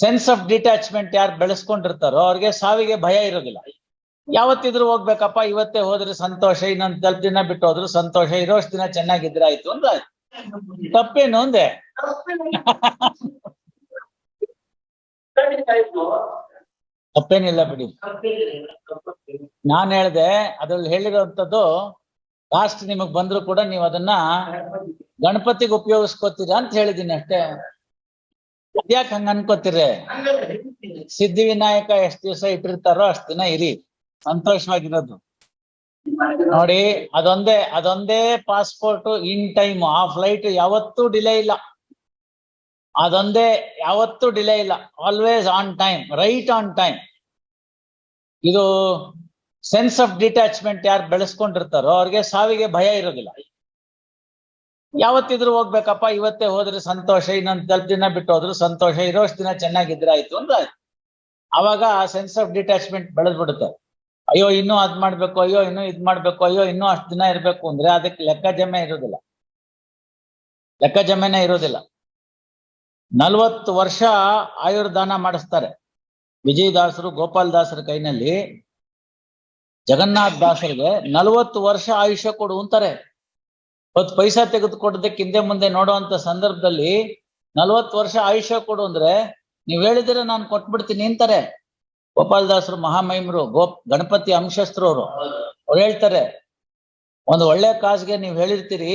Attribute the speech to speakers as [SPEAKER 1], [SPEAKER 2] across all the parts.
[SPEAKER 1] Sense of detachment ಯಾರು ಬೆಳೆಸ್ಕೊಂಡಿರ್ತಾರೋ ಅವ್ರಿಗೆ ಸಾವಿಗೆ ಭಯ ಇರೋದಿಲ್ಲ. ಯಾವತ್ತಿದ್ರು ಹೋಗ್ಬೇಕಪ್ಪ, ಇವತ್ತೇ ಹೋದ್ರೆ ಸಂತೋಷ, ಇನ್ನೊಂದ್ ಸ್ವಲ್ಪ ದಿನ ಬಿಟ್ಟು ಹೋದ್ರು ಸಂತೋಷ, ಇರೋಷ್ಟು ದಿನ ಚೆನ್ನಾಗಿದ್ರೆ ಆಯ್ತು ಅಂದ್ರೆ. ತಪ್ಪೇನು ಅಂದೆ? ತಪ್ಪೇನಿಲ್ಲ ಬಿಡಿ. ನಾನ್ ಹೇಳ್ದೆ, ಅದ್ರಲ್ಲಿ ಹೇಳಿರೋಂಥದ್ದು ಲಾಸ್ಟ್ ನಿಮಗ್ ಬಂದ್ರು ಕೂಡ ನೀವು ಅದನ್ನ ಗಣಪತಿಗೆ ಉಪಯೋಗಿಸ್ಕೋತೀರಾ ಅಂತ ಹೇಳಿದೀನಿ ಅಷ್ಟೇ. ಅದ್ಯಾಕ್ ಹಂಗ ಅನ್ಕೋತೀರಿ? ಸಿದ್ಧಿವಿನಾಯಕ ಎಷ್ಟ್ ದಿವಸ ಇಟ್ಟಿರ್ತಾರೋ ಅಷ್ಟ್ ದಿನ ಇರಿ. ಸಂತೋಷವಾಗಿರೋದು. ನೋಡಿ, ಅದೊಂದೇ ಅದೊಂದೇ ಪಾಸ್ಪೋರ್ಟ್ ಇನ್ ಟೈಮ್ ಆ ಫ್ಲೈಟ್ ಯಾವತ್ತೂ ಡಿಲೇ ಇಲ್ಲ. ಅದೊಂದೇ, ಯಾವತ್ತೂ ಡಿಲೇ ಇಲ್ಲ. Always on time right on time ಇದು ಸೆನ್ಸ್ ಆಫ್ ಡಿಟ್ಯಾಚ್ಮೆಂಟ್ ಯಾರು ಬೆಳೆಸ್ಕೊಂಡಿರ್ತಾರೋ ಅವ್ರಿಗೆ ಸಾವಿಗೆ ಭಯ ಇರೋದಿಲ್ಲ. ಯಾವತ್ತಿದ್ರು ಹೋಗ್ಬೇಕಪ್ಪ, ಇವತ್ತೇ ಹೋದ್ರೆ ಸಂತೋಷ, ಇನ್ನೊಂದ್ ಸ್ವಲ್ಪ ದಿನ ಬಿಟ್ಟು ಹೋದ್ರು ಸಂತೋಷ ಇರೋಷ್ಟು ದಿನ ಚೆನ್ನಾಗಿದ್ರೆ ಆಯ್ತು ಅಂದ್ರೆ ಅವಾಗ ಆ ಸೆನ್ಸ್ ಆಫ್ ಡಿಟ್ಯಾಚ್ಮೆಂಟ್ ಬೆಳೆದ್ಬಿಡುತ್ತೆ. ಅಯ್ಯೋ, ಇನ್ನೂ ಅದ್ ಮಾಡ್ಬೇಕು, ಅಯ್ಯೋ, ಇನ್ನೂ ಇದ್ ಮಾಡ್ಬೇಕು, ಅಯ್ಯೋ, ಇನ್ನೂ ಅಷ್ಟು ದಿನ ಇರ್ಬೇಕು ಅಂದ್ರೆ ಅದಕ್ಕೆ ಲೆಕ್ಕ ಜಮೆ ಇರೋದಿಲ್ಲ. ಲೆಕ್ಕ ಜಮೆನೇ ಇರೋದಿಲ್ಲ. ನಲ್ವತ್ತು ವರ್ಷ ಆಯುರ್ದಾನ ಮಾಡಿಸ್ತಾರೆ. ವಿಜಯದಾಸರು ಗೋಪಾಲ್ ದಾಸರ ಕೈನಲ್ಲಿ ಜಗನ್ನಾಥ್ ದಾಸರಿಗೆ ನಲ್ವತ್ತು ವರ್ಷ ಆಯುಷ್ಯ ಕೊಡು ಅಂತಾರೆ. ಹತ್ತು ಪೈಸಾ ತೆಗೆದುಕೊಟ್ಟದಕ್ಕೆ ಹಿಂದೆ ಮುಂದೆ ನೋಡುವಂತ ಸಂದರ್ಭದಲ್ಲಿ ನಲವತ್ತು ವರ್ಷ ಆಯುಷ್ಯ ಕೊಡು ಅಂದ್ರೆ ನೀವ್ ಹೇಳಿದ್ರೆ ನಾನು ಕೊಟ್ಬಿಡ್ತೀನಿ ಅಂತಾರೆ. ಗೋಪಾಲದಾಸರು ಮಹಾಮಹಿಮರು, ಗೋಪ್, ಗಣಪತಿ ಅಂಶಸ್ತ್ರ ಅವರು ಅವ್ರು ಹೇಳ್ತಾರೆ, ಒಂದು ಒಳ್ಳೆ ಕಾಸ್ಗೆ ನೀವ್ ಹೇಳಿರ್ತೀರಿ,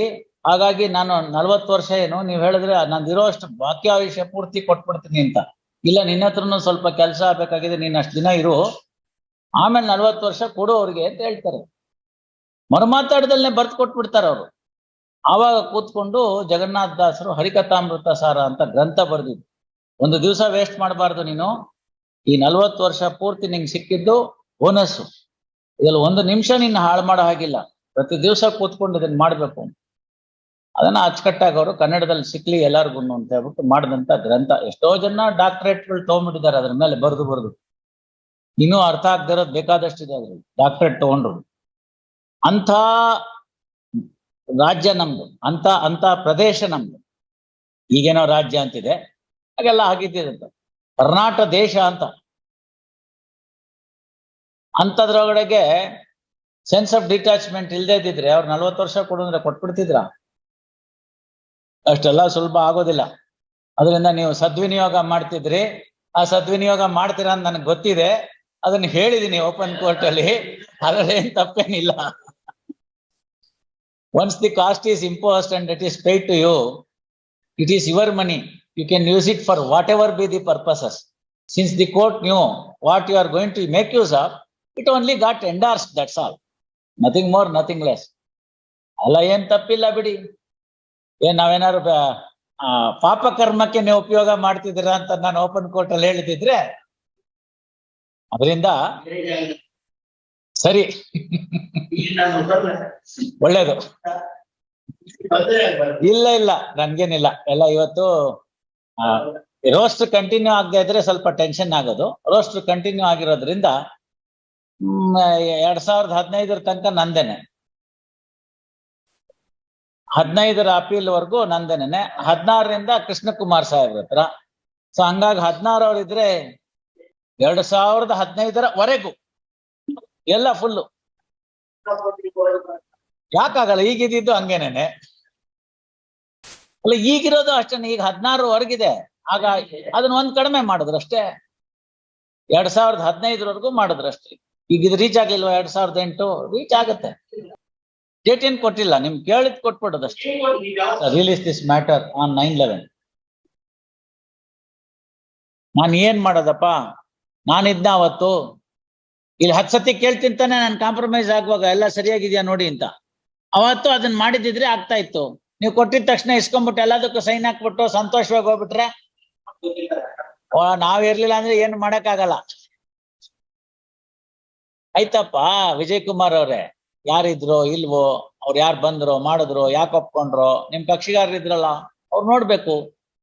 [SPEAKER 1] ಹಾಗಾಗಿ ನಾನು ನಲ್ವತ್ತು ವರ್ಷ ಏನು, ನೀವ್ ಹೇಳಿದ್ರೆ ನಂದಿರೋ ಇರೋಷ್ಟು ಬಾಕಿ ಆಯುಷ್ಯ ಪೂರ್ತಿ ಕೊಟ್ಬಿಡ್ತೀನಿ ಅಂತ. ಇಲ್ಲ, ನಿನ್ನ ಹತ್ರನು ಸ್ವಲ್ಪ ಕೆಲಸ ಆಗ್ಬೇಕಾಗಿದೆ, ನೀನ್ ಅಷ್ಟು ದಿನ ಇರು. ಆಮೇಲೆ ನಲ್ವತ್ತು ವರ್ಷ ಕೊಡು ಅವ್ರಿಗೆ ಅಂತ ಹೇಳ್ತಾರೆ. ಮರು ಮಾತಾಡ್ದಲ್ಲೇ ಬರ್ತ್ ಕೊಟ್ಬಿಡ್ತಾರೆ ಅವರು ಆವಾಗ ಕೂತ್ಕೊಂಡು ಜಗನ್ನಾಥ ದಾಸರು ಹರಿಕಥಾಮೃತ ಸಾರ ಅಂತ ಗ್ರಂಥ ಬರೆದಿದ್ರು. ಒಂದು ದಿವಸ ವೇಸ್ಟ್ ಮಾಡಬಾರ್ದು ನೀನು. ಈ ನಲ್ವತ್ತು ವರ್ಷ ಪೂರ್ತಿ ನಿಂಗೆ ಸಿಕ್ಕಿದ್ದು ಬೋನಸ್ಸು ಇದ್ರಲ್ಲಿ ಒಂದು ನಿಮಿಷ ನಿನ್ನ ಹಾಳು ಮಾಡೋ ಹಾಗಿಲ್ಲ. ಪ್ರತಿ ದಿವಸ ಕೂತ್ಕೊಂಡು ಇದನ್ನ ಮಾಡ್ಬೇಕು. ಅದನ್ನ ಅಚ್ಚುಕಟ್ಟಾಗಿ ಅವರು ಕನ್ನಡದಲ್ಲಿ ಸಿಕ್ಲಿ ಎಲ್ಲಾರ್ಗು ಅಂತ ಹೇಳ್ಬಿಟ್ಟು ಮಾಡಿದಂತ ಗ್ರಂಥ. ಎಷ್ಟೋ ಜನ ಡಾಕ್ಟರೇಟ್ಗಳು ತಗೊಂಡ್ಬಿಟ್ಟಿದ್ದಾರೆ ಅದ್ರ ಮೇಲೆ ಬರೆದು ಬರೆದು. ಇನ್ನೂ ಅರ್ಥ ಆಗದಿರೋದು ಬೇಕಾದಷ್ಟಿದೆ ಅದ್ರಲ್ಲಿ. ಡಾಕ್ಟರೇಟ್ ತಗೊಂಡ್ರು. ಅಂಥ ರಾಜ್ಯ ನಮ್ದು, ಅಂತ ಅಂತ ಪ್ರದೇಶ ನಮ್ದು. ಈಗೇನೋ ರಾಜ್ಯ ಅಂತಿದೆ, ಹಾಗೆಲ್ಲ ಆಗಿದ್ದಿರಂತ ಕರ್ನಾಟಕ ದೇಶ ಅಂತ. ಅಂತದ್ರೊಳಗಡೆಗೆ ಸೆನ್ಸ್ ಆಫ್ ಡಿಟ್ಯಾಚ್ಮೆಂಟ್ ಇಲ್ಲದೆ ಅವ್ರು ನಲ್ವತ್ತು ವರ್ಷ ಕೊಡಂದ್ರೆ ಕೊಟ್ಬಿಡ್ತಿದ್ರ? ಅಷ್ಟೆಲ್ಲ ಸುಲಭ ಆಗೋದಿಲ್ಲ. ಅದರಿಂದ ನೀವು ಸದ್ವಿನಿಯೋಗ ಮಾಡ್ತಿದ್ರಿ. ಆ ಸದ್ವಿನಿಯೋಗ ಮಾಡ್ತೀರಾ ಅಂತ ನನಗೆ ಗೊತ್ತಿದೆ. ಅದನ್ನ ಹೇಳಿದೀನಿ ಓಪನ್ ಕೋರ್ಟ್ ಅಲ್ಲಿ. ಅದರಲ್ಲಿ ತಪ್ಪೇನಿಲ್ಲ. The cost is imposed and it is paid to you it is your money you can use it for whatever be the purposes since the court knew what you are going to make use of it only got endorse that's all nothing more nothing less ಅಲ್ಲ ಏನ್ ತಪ್ಪಿಲ್ಲ ಬಿಡಿ. ಏನ್ ಪಾಪಕರ್ಮಕ್ಕೆ ಪಾಪ ಕರ್ಮಕ್ಕೆ ನೀವು ಉಪಯೋಗ ಮಾಡ್ತಿದ್ದೀರಾ ಅಂತ ನಾನು ಓಪನ್ ಕೋರ್ಟ್ ಅಲ್ಲಿ ಹೇಳಿದಿದ್ರೆ, ಅದರಿಂದ ಸರಿ. ಒಳ್ಳೇದು. ಇಲ್ಲ ಇಲ್ಲ, ನನ್ಗೇನಿಲ್ಲ. ಎಲ್ಲ ಇವತ್ತು ರೋಸ್ಟ್ ಕಂಟಿನ್ಯೂ ಆಗದೆ ಇದ್ರೆ ಸ್ವಲ್ಪ ಟೆನ್ಷನ್ ಆಗೋದು. ರೋಸ್ಟ್ ಕಂಟಿನ್ಯೂ ಆಗಿರೋದ್ರಿಂದ ಎರಡ್ ಸಾವಿರದ ಹದಿನೈದರ ತನಕ ನಂದೇನೆ. ಹದಿನೈದರ ಅಪೀಲ್ ವರ್ಗೂ ನಂದೇನೆ ಹದಿನಾರರಿಂದ ಕೃಷ್ಣಕುಮಾರ್ ಸಾಹೇಬ್ ಹತ್ರ. ಸೊ ಹಂಗಾಗಿ ಹದಿನಾರು ಅವ್ರಿದ್ರೆ ಎರಡ್ ಸಾವಿರದ ಹದಿನೈದರ ವರೆಗೂ ಎಲ್ಲ ಫುಲ್ಲು ಯಾಕಾಗಲ್ಲ? ಈಗಿದ್ದು ಹಂಗೇನೇನೆ? ಅಲ್ಲ, ಈಗಿರೋದು ಅಷ್ಟೇ, ಈಗ ಹದಿನಾರು ವರ್ಗಿದೆ ಆಗ ಅದನ್ನ ಒಂದ್ ಕಡಿಮೆ ಮಾಡಿದ್ರು ಅಷ್ಟೇ ಎರಡ್ ಸಾವಿರದ ಹದಿನೈದರವರೆಗೂ ಮಾಡಿದ್ರು ಅಷ್ಟೇ ಈಗ ಇದು ರೀಚ್ ಆಗಿಲ್ವಾ? ಎರಡ್ ಸಾವಿರದ ಎಂಟು ರೀಚ್ ಆಗತ್ತೆ. ಡೇಟ್ ಏನ್ ಕೊಟ್ಟಿಲ್ಲ, ನಿಮ್ ಕೇಳಿದ್ ಕೊಟ್ಬಿಡೋದಷ್ಟೇ. Release this matter on nine eleven ನಾನು ಏನ್ ಮಾಡೋದಪ್ಪ? ನಾನಿದ್ನ ಅವತ್ತು ಇಲ್ಲಿ ಹತ್ತು ಸತಿ ಕೇಳ್ತೀನಿ ತಾನೆ, ನಾನು ಕಾಂಪ್ರಮೈಸ್ ಆಗುವಾಗ ಎಲ್ಲ ಸರಿಯಾಗಿದ್ಯಾ ನೋಡಿ ಅಂತ. ಅವತ್ತು ಅದನ್ನ ಮಾಡಿದಿದ್ರೆ ಆಗ್ತಾ ಇತ್ತು. ನೀವು ಕೊಟ್ಟಿದ ತಕ್ಷಣ ಇಸ್ಕೊಂಡ್ಬಿಟ್ಟು ಎಲ್ಲದಕ್ಕೂ ಸೈನ್ ಹಾಕ್ಬಿಟ್ಟು ಸಂತೋಷವಾಗಿ ಹೋಗ್ಬಿಟ್ರೆ ನಾವ್ ಇರ್ಲಿಲ್ಲ ಅಂದ್ರೆ ಏನು ಮಾಡಕ್ಕಾಗಲ್ಲ. ಆಯ್ತಪ್ಪ ವಿಜಯ್ ಕುಮಾರ್ ಅವ್ರೆ, ಯಾರಿದ್ರು, ಇಲ್ವೋ, ಅವ್ರು ಯಾರು ಬಂದ್ರು, ಮಾಡಿದ್ರು, ಯಾಕೆ ಒಪ್ಕೊಂಡ್ರು, ನಿಮ್ ಕಕ್ಷಿಗಾರರು ಇದ್ರಲ್ಲ, ಅವ್ರು ನೋಡ್ಬೇಕು.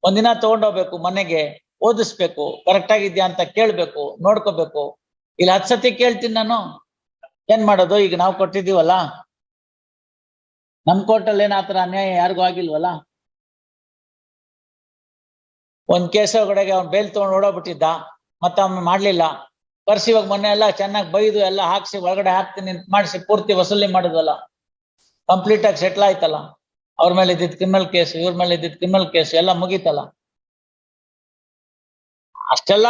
[SPEAKER 1] ಒಂದಿನ ತಗೊಂಡೋಗ್ಬೇಕು ಮನೆಗೆ, ಓದಿಸ್ಬೇಕು ಕರೆಕ್ಟ್ ಆಗಿದ್ಯಾ ಅಂತ ಕೇಳ್ಬೇಕು, ನೋಡ್ಕೋಬೇಕು. ಇಲ್ಲಿ ಹತ್ತು ಸತಿ ಕೇಳ್ತೀನಿ ನಾನು. ಏನ್ ಮಾಡೋದು? ಈಗ ನಾವು ಕೊಟ್ಟಿದ್ದೀವಲ್ಲ? ನಮ್ ಕೋರ್ಟಲ್ಲಿ ಏನ್ ಆತರ ಅನ್ಯಾಯ ಯಾರಿಗೂ ಆಗಿಲ್ವಲ್ಲ? ಒಂದ್ ಕೇಸ ಒಳಗಡೆಗೆ ಅವ್ನ್ ಬೇಲ್ ತಗೊಂಡು ಓಡೋಗ್ಬಿಟ್ಟಿದ್ದ, ಮತ್ತೆ ಅವ್ನು ಮಾಡ್ಲಿಲ್ಲ. ಬರ್ಸಿ ಇವಾಗ ಮೊನ್ನೆ ಎಲ್ಲ ಚೆನ್ನಾಗಿ ಬೈದು ಎಲ್ಲ ಹಾಕ್ಸಿ ಒಳಗಡೆ ಹಾಕ್ತೀನಿ ಮಾಡಿಸಿ ಪೂರ್ತಿ ವಸೂಲಿ ಮಾಡಿದ್ವಲ್ಲ. ಕಂಪ್ಲೀಟ್ ಆಗಿ ಸೆಟ್ಲ್ ಆಯ್ತಲ್ಲ. ಅವ್ರ ಮೇಲೆ ಇದ್ದಿದ್ ಕ್ರಿಮಿನಲ್ ಕೇಸ್ ಇವ್ರ ಮೇಲೆ ಇದ್ದಿದ್ ಕ್ರಿಮಿನಲ್ ಕೇಸ್ ಎಲ್ಲ ಮುಗೀತಲ್ಲ. ಅಷ್ಟೆಲ್ಲ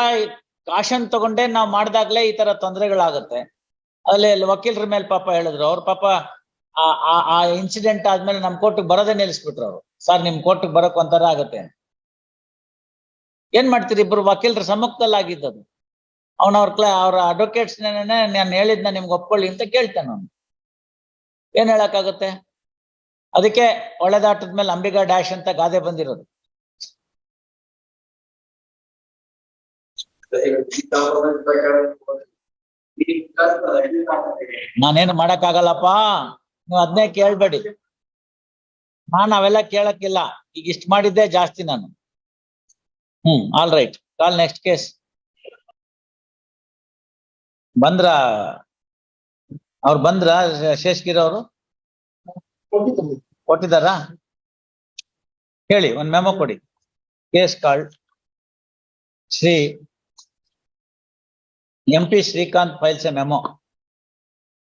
[SPEAKER 1] ಕಾಶನ್ ತಗೊಂಡೇ ನಾವು ಮಾಡ್ದಾಗ್ಲೇ ಈ ತರ ತೊಂದರೆಗಳಾಗತ್ತೆ. ಅಲ್ಲಿ ವಕೀಲರ ಮೇಲೆ ಪಾಪ ಹೇಳಿದ್ರು. ಅವ್ರ ಪಾಪ ಆ ಆ ಆ ಇನ್ಸಿಡೆಂಟ್ ಆದ್ಮೇಲೆ ನಮ್ ಕೋರ್ಟ್ಗೆ ಬರೋದೇ ನಿಲ್ಲಿಸ್ಬಿಟ್ರು ಅವ್ರು. ಸರ್, ನಿಮ್ ಕೋರ್ಟ್ಗೆ ಬರಕ್ ಒಂಥರ ಆಗತ್ತೆ ಏನ್ ಮಾಡ್ತೀರಿ? ಇಬ್ರು ವಕೀಲರ ಸಮ್ಮುಖದಲ್ಲಿ ಆಗಿದ್ದದು ಅವನ ಅವ್ರ ಕ್ಲಾ, ಅವ್ರ ಅಡ್ವೊಕೇಟ್ಸ್ ನಾನು ಹೇಳಿದ್ನ ನಿಮ್ಗೆ ಒಪ್ಕೊಳ್ಳಿ ಅಂತ ಕೇಳ್ತಾನೆ ಅವನು. ಏನ್ ಹೇಳಕ್ಕಾಗತ್ತೆ? ಅದಕ್ಕೆ ಒಳ್ಳೆದಾಟದ ಮೇಲೆ ಅಂಬಿಗಾ ಡ್ಯಾಶ್ ಅಂತ ಗಾದೆ ಬಂದಿರೋದು. ನಾನೇನು ಮಾಡಕ್ಕಾಗಲ್ಲಪ್ಪ? ನೀವು ಅದನ್ನೇ ಕೇಳ್ಬೇಡಿ. ನಾನು ಅವೆಲ್ಲ ಕೇಳಕ್ಕಿಲ್ಲ. ಈಗ ಇಷ್ಟ ಮಾಡಿದ್ದೆ ಜಾಸ್ತಿ ನಾನು. ಹ್ಮ್ all right call next case ಬಂದ್ರ? ಅವ್ರು ಬಂದ್ರ, ಶೇಷ್ಗಿರಿ ಅವರು? ಕೊಟ್ಟಿದಾರಾ ಹೇಳಿ, ಒಂದ್ ಮೆಮೊ ಕೊಡಿ. Case called Shri M files a memo,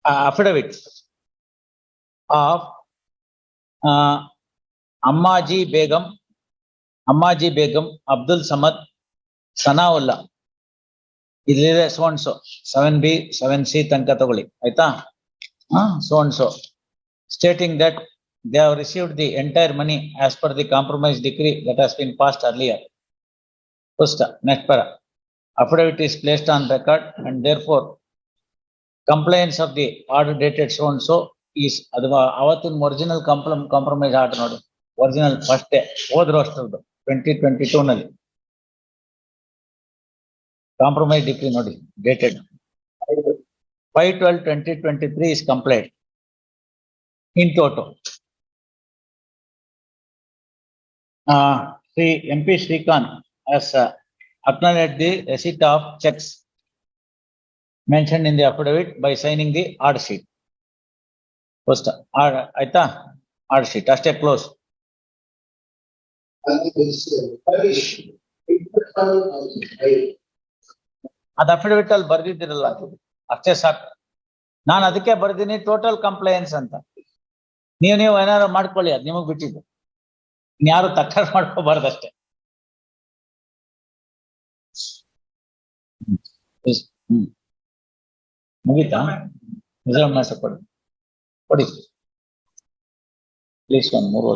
[SPEAKER 1] a affidavits of of Ammaji Begum Ammaji Begum Abdul Samad Sanaulla ಇಲ್ಲಿದೆ so and so seven B seven C ತನಕ ತಗೊಳ್ಳಿ ಆಯ್ತಾ so and so stating that they have received the entire money as per the compromise decree that has been passed earlier. First, next para. Affidavit is placed on record and therefore compliance of the order dated so and so is ಅದು ಅವತ್ತಿನ original ಕಂಪ್ರಮ್ compromise order ನೋಡಿ original first ಹೋದ್ರು ಅಷ್ಟರದ್ದು twenty twenty two ನಲ್ಲಿ compromise decree ನೋಡಿ dated five twelve twenty twenty three is complaint in toto Uh, Sri MP Srikanth has uh, acknowledged the receipt of checks mentioned in the affidavit by signing the order sheet. First, order, ಆಯ್ತಾ order sheet, ಅಷ್ಟೇ close. ಅದ್ affidavit ಅಲ್ಲಿ ಬರ್ದಿದ್ದೀರಲ್ಲ ಅಷ್ಟೇ ಸಾಕು ನಾನು ಅದಕ್ಕೆ ಬರ್ದಿನಿ total compliance ಅಂತ ನೀವು ನೀವು ಏನಾದ್ರು ಮಾಡ್ಕೊಳ್ಳಿ ಅದ್ ನಿಮಗ್ ಬಿಟ್ಟಿದ್ದು ಯಾರು ತಕರಾರು ಮಾಡ್ಕೋಬಾರ್ದಷ್ಟೇ ಮುಗೀತಾ ರಿಸರ್ವ್ ಮಾಡ್ಸಕ್ ಕೊಡಿ ಕೊಡಿ ಪ್ಲೀಸ್ ಒಂದ್ ಮೂರು